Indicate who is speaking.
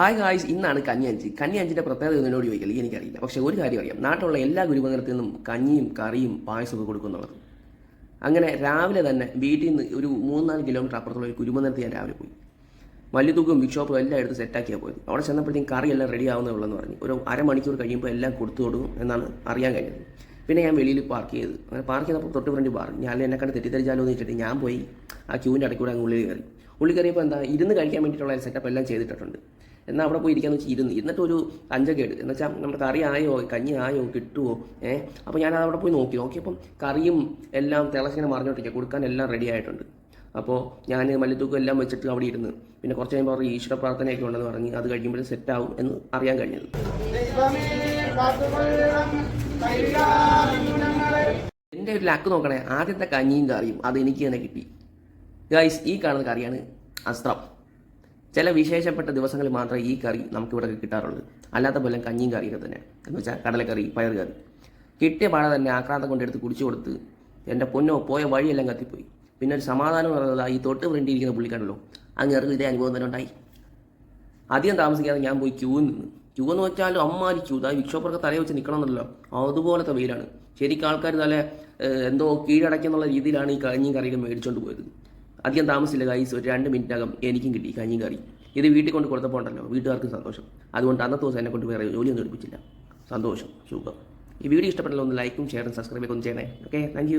Speaker 1: Hi guys ഇന്നാണ് കന്യാഞ്ചി കഞ്ഞിയഞ്ചിന്റെ പ്രത്യേകത എന്നോട് ചോദിക്കില്ല? എനിക്കറിയില്ല. പക്ഷേ ഒരു കാര്യം അറിയാം. നാട്ടിലുള്ള എല്ലാ ഗുരുമന്ദിരത്തിൽ നിന്നും കഞ്ഞിയും കറിയും പായസമൊക്കെ കൊടുക്കുന്നുള്ളത്. അങ്ങനെ രാവിലെ തന്നെ വീട്ടിൽ നിന്ന് ഒരു മൂന്നാൽ കിലോമീറ്റർ അപ്പുറത്തുള്ള ഒരു കുരുമന്ദിരത്തിൽ ഞാൻ രാവിലെ പോയി. മല്ലിത്തൂക്കും ബിഗ് ഷോപ്പും എല്ലാം എടുത്ത് സെറ്റാക്കിയാണ് പോയത്. അവിടെ ചെന്നപ്പോഴത്തേക്കും കറി എല്ലാം റെഡി ആവുന്നേ പറഞ്ഞു. ഒരു അരമണിക്കൂർ കഴിയുമ്പോൾ എല്ലാം കൊടുത്തു കൊടുക്കും എന്നാണ് അറിയാൻ കഴിഞ്ഞത്. പിന്നെ ഞാൻ വെളിയിൽ പാർക്ക് ചെയ്ത്. അങ്ങനെ പാർക്ക് ചെയ്തപ്പോൾ തൊട്ട് ഫ്രണ്ട് ബാർ ഞാൻ എന്നെ കണ്ട് തെറ്റിദ്ധരിച്ചാലോ എന്ന് വെച്ചിട്ട് ഞാൻ പോയി. ആ ക്യൂവിന്റെ ഇടയ്ക്കൂടെ അങ്ങ് ഉള്ളിൽ കയറി. ഉള്ളിൽ കയറിയപ്പോൾ എന്താ ഇരുന്ന് കഴിക്കാൻ വേണ്ടിയിട്ടുള്ള സെറ്റപ്പ് എല്ലാം ചെയ്തിട്ടുണ്ട് എന്നാൽ അവിടെ പോയി ഇരിക്കാന്ന് വെച്ചാൽ ഇരുന്ന് ഇരുന്നിട്ട് ഒരു അഞ്ചൊക്കെ എടുത്ത്. എന്ന് വെച്ചാൽ നമ്മുടെ കറി ആയോ കഞ്ഞി ആയോ കിട്ടുമോ ഏഹ് അപ്പോൾ ഞാൻ അവിടെ പോയി നോക്കി. നോക്കിയപ്പം കറിയും എല്ലാം തിളച്ചിങ്ങനെ മറിഞ്ഞോട്ടിരിക്കുക കൊടുക്കാൻ എല്ലാം റെഡി ആയിട്ടുണ്ട്. അപ്പോൾ ഞാൻ മല്ലിത്തൂക്കം എല്ലാം വെച്ചിട്ട് അവിടെ ഇരുന്ന്. പിന്നെ കുറച്ച് കഴിയുമ്പോൾ അവർ ഈശ്വര പ്രാർത്ഥനയൊക്കെ ഉണ്ടെന്ന് പറഞ്ഞ് അത് കഴിക്കുമ്പോൾ സെറ്റ് ആവും എന്ന് അറിയാൻ കഴിഞ്ഞത്. എന്റെ ഒരു ലക്ക് നോക്കണേ. ആദ്യത്തെ കഞ്ഞിയും കറിയും അത് എനിക്ക് തന്നെ കിട്ടി. ഗൈസ് ഈ കാണുന്ന കറിയാണ് അസ്ത്രം. ചില വിശേഷപ്പെട്ട ദിവസങ്ങളിൽ മാത്രമേ ഈ കറി നമുക്കിവിടെ കിട്ടാറുള്ളൂ. അല്ലാത്ത പോലെ കഞ്ഞിയും കറിയൊക്കെ തന്നെ. എന്ന് വെച്ചാൽ കടലക്കറി പയർ കറി കിട്ടിയ പാടെ തന്നെ ആക്രാന്തം കൊണ്ടെടുത്ത് കുടിച്ചു കൊടുത്ത് എന്റെ പൊന്നോ പോയ വഴിയെല്ലാം കത്തിപ്പോയി. പിന്നെ ഒരു സമാധാനം പറയുന്നത് ഈ തൊട്ട് ഫ്രണ്ടിരിക്കുന്ന പുള്ളിക്കാണല്ലോ അങ്ങേർക്ക് ഇതേ അനുഭവം തന്നെ ഉണ്ടായി. അധികം താമസിക്കാതെ ഞാൻ പോയി ക്യൂ നിന്ന്. ക്യൂ എന്ന് വെച്ചാൽ അമ്മാരി ക്യൂ. ഇതാ വിക്ഷോപ്പർക്ക് തലയെ വെച്ച് നിൽക്കണമെന്നല്ലോ അതുപോലത്തെ വെയിലാണ്. ശരിക്കും ആൾക്കാർ നല്ല എന്തോ എന്തോ കീഴടയ്ക്കെന്നുള്ള രീതിയിലാണ് ഈ കഞ്ഞിയും കറിയൊക്കെ മേടിച്ചുകൊണ്ട് പോയത്. അധികം താമസിച്ചില്ല കൈസ് ഒരു രണ്ട് മിനിറ്റിനകം എനിക്കും കിട്ടി കഞ്ഞി കറി ഇത് വീട്ടിൽ കൊണ്ട് കൊടുത്തപ്പോൾ ഉണ്ടല്ലോ വീട്ടുകാർക്കും സന്തോഷം. അതുകൊണ്ട് അന്നത്തെ ദിവസം എന്നെ കൊണ്ട് വേറെ ജോലിയൊന്നും എടുപ്പിച്ചില്ല. സന്തോഷം സുഖം. ഈ വീഡിയോ ഇഷ്ടപ്പെട്ടല്ലോ ഒന്ന് ലൈക്കും ഷെയറും സബ്സ്ക്രൈബൊക്കെ ഒന്ന് ചെയ്യണേ. Okay thank